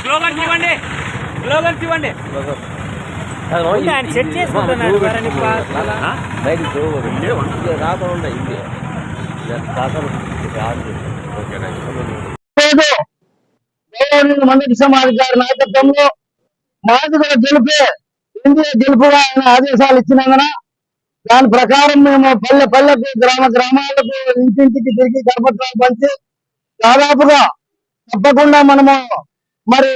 Slogans ఇవ్వండి. Slogans ఇవ్వండి. Set చేసుకుంటున్నాడు రాకుండా సమాజ్ గారి నాయకత్వంలో కూడా గెలిపే ఇండియా గెలుపుగా ఆయన ఆదేశాలు ఇచ్చినందున దాని ప్రకారం మేము పల్లె పల్లెకు గ్రామ గ్రామాలకు ఇంటింటికి తిరిగి కరపత్రాలు పంచి దాదాపుగా తప్పకుండా మనము మరి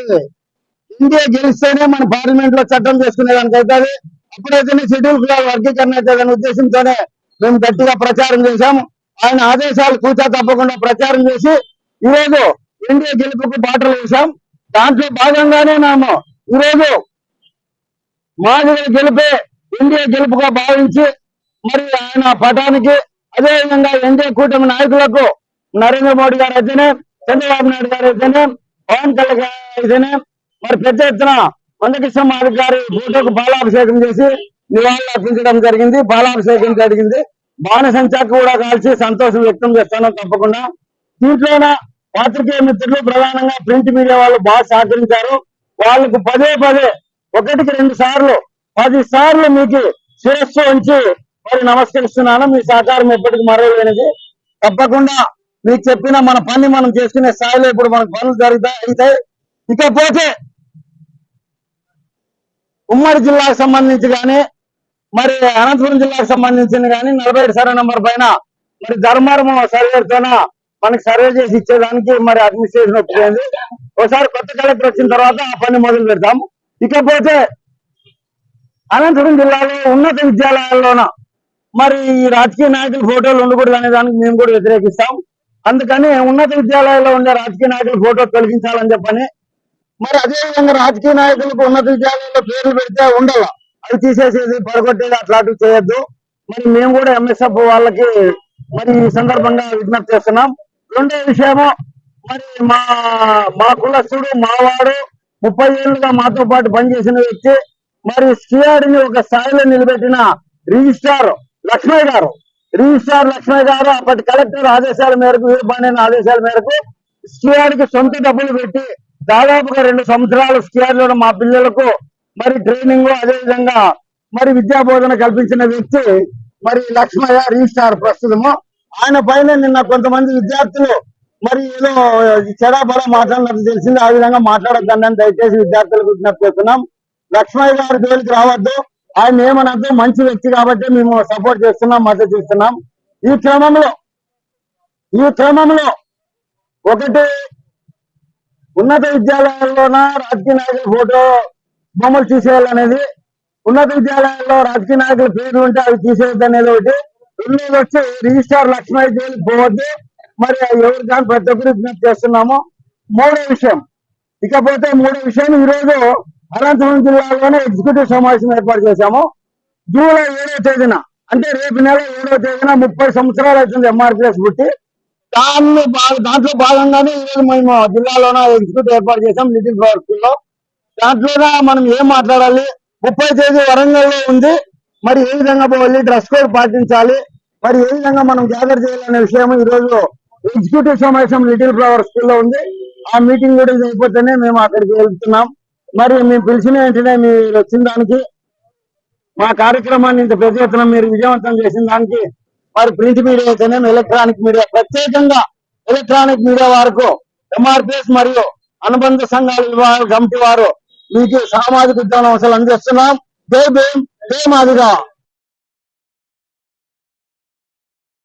ఇండియా గెలిస్తేనే మన పార్లమెంట్లో చట్టం చేసుకునేదానికి అవుతుంది అప్పుడైతేనే షెడ్యూల్ కులాల వర్గీకరణ అవుతుందనే ఉద్దేశంతోనే మేము గట్టిగా ప్రచారం చేశాము ఆయన ఆదేశాలు కూచా తప్పకుండా ప్రచారం చేసి ఈరోజు ఇండియా గెలుపుకు బాటలు వేశాం. దాంట్లో భాగంగానే మేము ఈరోజు మాదిరి గెలిపే ఇండియా గెలుపుగా భావించి మరి ఆయన పటానికి అదే విధంగా ఎన్డీఏ కూటమి నాయకులకు నరేంద్ర మోడీ గారు అయితేనే చంద్రబాబు నాయుడు గారు అయితేనే పవన్ కళ్యాణ్ మరి పెద్ద ఎత్తున మందకృష్ణ మాధవ్ గారి ఫోటోకు బాలాభిషేకం చేసి నివాళులు అర్పించడం జరిగింది. బాలాభిషేకం జరిగింది. బాణసంచాకు కూడా కాల్చి సంతోషం వ్యక్తం చేస్తాను తప్పకుండా. దీంట్లోన పాత్రికేయ మిత్రులు ప్రధానంగా ప్రింట్ మీడియా వాళ్ళు బాగా సహకరించారు. వాళ్ళకు పదే పదే ఒకటికి రెండు సార్లు పది సార్లు మీకు శిరస్సు ఉంచి మరి నమస్కరిస్తున్నాను. మీ సహకారం ఎప్పటికి మరవలేనిది. తప్పకుండా మీకు చెప్పిన మన పని మనం చేసుకునే స్థాయిలో ఇప్పుడు మనకు పనులు జరుగుతాయి. అయితే ఇకపోతే ఉమ్మడి జిల్లాకు సంబంధించి కానీ మరి అనంతపురం జిల్లాకు సంబంధించింది కానీ నలభై ఏడు సర్వే నెంబర్ పైన మరి ధర్మారం సర్వేతో మనకి సర్వే చేసి ఇచ్చేదానికి మరి అడ్మినిస్ట్రేషన్ ఒప్పుకుంది. ఒకసారి కొత్త కలెక్టర్ వచ్చిన తర్వాత ఆ పని మొదలు పెడతాం ఇకపోతే అనంతపురం జిల్లాలో ఉన్నత విద్యాలయాల్లోన మరి ఈ రాజకీయ నాయకుల ఫోటోలు ఉండకూడదు అనే దానికి మేము కూడా వ్యతిరేకిస్తాం అందుకని ఉన్నత విద్యాలయాల్లో ఉండే రాజకీయ నాయకుల ఫోటో తొలగించాలని చెప్పని మరి అదే విధంగా రాజకీయ నాయకులకు ఉన్నత విద్యాలయాల్లో పేర్లు పెడితే ఉండాల. అది తీసేసేది పడగొట్టేది అట్లాంటివి చేయొద్దు. మరి మేము కూడా ఎంఎస్ఎఫ్ వాళ్ళకి మరి ఈ సందర్భంగా విజ్ఞప్తి చేస్తున్నాం. రెండో విషయము మరి మా మా కులస్తుడు మావాడు ముప్పై ఏళ్ళుగా మాతో పాటు పనిచేసిన వ్యక్తి మరి సిఆర్ని ఒక స్థాయిలో నిలబెట్టిన రిజిస్ట్రార్ లక్ష్మయ్య గారు. రిజిస్ట్రార్ లక్ష్మయ్య గారు అప్పటి కలెక్టర్ ఆదేశాల మేరకు వీరపాండ్యన్ ఆదేశాల మేరకు స్కియార్కి సొంత డబ్బులు పెట్టి దాదాపుగా రెండు సంవత్సరాలు స్కియార్లో మా పిల్లలకు మరి ట్రైనింగ్ అదే విధంగా మరి విద్యా బోధన కల్పించిన వ్యక్తి మరి లక్ష్మయ్య రిజిస్ట్రార్ ప్రస్తుతము. ఆయన పైన నిన్న కొంతమంది విద్యార్థులు మరి ఏదో చెడాబడ మాట్లాడినట్టు తెలిసింది. ఆ విధంగా మాట్లాడొద్దండి దయచేసి విద్యార్థులకు విజ్ఞప్తి చేస్తున్నాం. లక్ష్మయ్య గారి జోలికి రావద్దు. ఆయన ఏమనద్దు మంచి వ్యక్తి కాబట్టి మేము సపోర్ట్ చేస్తున్నాం మద్దతు ఇస్తున్నాం. ఈ క్రమంలో ఈ క్రమంలో ఒకటి ఉన్నత విద్యాలయాల్లోన రాజకీయ నాయకుల ఫోటో బొమ్మలు తీసేయాలనేది ఉన్నత విద్యాలయాల్లో రాజకీయ నాయకుల పేర్లు ఉంటే అవి తీసేయద్దు అనేది ఒకటి. రెండోది వచ్చి రిజిస్టార్ లక్ష్మయ్య జైలుకి పోవద్దు. మరి ఎవరు కానీ ప్రతి ఒక్కరు విజ్ఞప్తి చేస్తున్నాము. మూడో విషయం. ఇకపోతే మూడో విషయం ఈ రోజు అనంతపురం జిల్లాలోనే ఎగ్జిక్యూటివ్ సమావేశం ఏర్పాటు చేశాము. జూలై ఏడో తేదీన అంటే రేపు నెల ఏడో తేదీన ముప్పై సంవత్సరాలు అవుతుంది ఎంఆర్పిఎస్ పుట్టి దాన్ని దాంట్లో భాగంగానే ఈరోజు మేము జిల్లాలోన ఎగ్జిక్యూటివ్ ఏర్పాటు చేశాం లిటిల్ ఫ్లవర్లో దాంట్లోనే మనం ఏం మాట్లాడాలి? ముప్పై తేదీ వరంగల్లో ఉంది. మరి ఏ విధంగా పోవాలి? డ్రెస్ కోడ్ పాటించాలి. మరి ఏ విధంగా మనం గ్యాదర్ చేయాలనే విషయం ఈ రోజు ఎగ్జిక్యూటివ్ సమావేశం లిటిల్ ఫ్లవర్ స్కూల్లో ఉంది. ఆ మీటింగ్ కూడా అయిపోతేనే మేము అక్కడికి వెళ్తున్నాం. మరి మేము పిలిచిన వెంటనే మీరు వచ్చిన దానికి మా కార్యక్రమాన్ని ఇంత పెద్ద ఎత్తున మీరు విజయవంతం చేసిన దానికి మరి ప్రింట్ మీడియా అయితేనే ఎలక్ట్రానిక్ మీడియా ప్రత్యేకంగా ఎలక్ట్రానిక్ మీడియా వారికి ఎంఆర్పిఎస్ మరియు అనుబంధ సంఘాల కమిటీ వారు మీకు సామాజిక ఉద్యమం అవసరం అందిస్తున్నాం జై భీమ్ జై మాదిగా.